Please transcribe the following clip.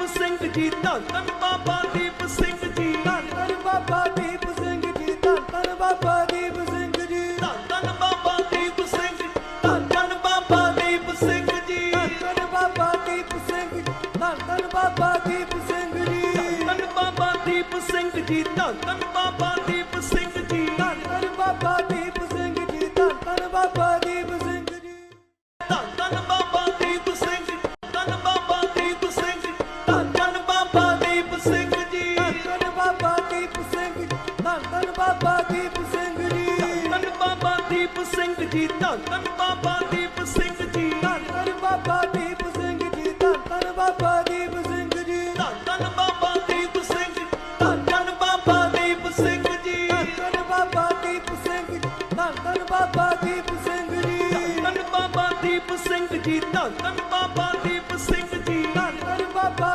ਦੀਪ ਸਿੰਘ ਜੀ ਧੰਨ ਧੰਨ ਬਾਬਾ ਦੀਪ ਸਿੰਘ ਜੀ। ਧੰਨ ਧੰਨ ਬਾਬਾ ਦੀਪ ਸਿੰਘ ਜੀ ਧੰਨ ਧੰਨ ਬਾਬਾ ਦੀਪ ਸਿੰਘ ਜੀ। ਧੰਨ ਧੰਨ ਬਾਬਾ ਦੀਪ ਸਿੰਘ ਧੰਨ ਧੰਨ ਬਾਬਾ ਦੀਪ ਸਿੰਘ ਜੀ। ਧੰਨ ਬਾਬਾ ਦੀਪ ਸਿੰਘ ਧੰਨ ਧੰਨ ਬਾਬਾ ਦੀਪ ਸਿੰਘ ਜੀ। ਧੰਨ ਬਾਬਾ ਦੀਪ ਸਿੰਘ ਜੀ ਧੰਨ ਧੰਨ ਬਾਬਾ ਸਿੰਘ ਜੀ ਧੰਨ ਬਾਬਾ ਦੀਪ ਸਿੰਘ ਧੰਨ ਧੰਨ ਬਾਬਾ ਦੀਪ ਸਿੰਘ ਜੀ ਧੰਨ ਬਾਬਾ ਦੀਪ ਸਿੰਘ ਜੀ ਧੰਨ ਧੰਨ ਬਾਬਾ ਦੀਪ ਸਿੰਘ ਜੀ ਧੰਨ ਧੰਨ ਬਾਬਾ ਦੀਪ ਸਿੰਘ ਜੀ ਧੰਨ ਧੰਨ ਬਾਬਾ ਦੀਪ ਸਿੰਘ ਜੀ ਧੰਨ ਧੰਨ ਬਾਬਾ ਦੀਪ ਸਿੰਘ ਧੰਨ ਧੰਨ ਬਾਬਾ ਦੀਪ ਸਿੰਘ ਜੀ ਧੰਨ ਬਾਬਾ ਦੀਪ ਸਿੰਘ ਧੰਨ ਧੰਨ ਬਾਬਾ ਦੀਪ ਸਿੰਘ ਜੀ ਧੰਨ ਬਾਬਾ ਦੀਪ ਸਿੰਘ ਜੀ ਧੰਨ ਧੰਨ ਬਾਬਾ ਦੀਪ ਸਿੰਘ ਜੀ ਧੰਨ ਧੰਨ ਬਾਬਾ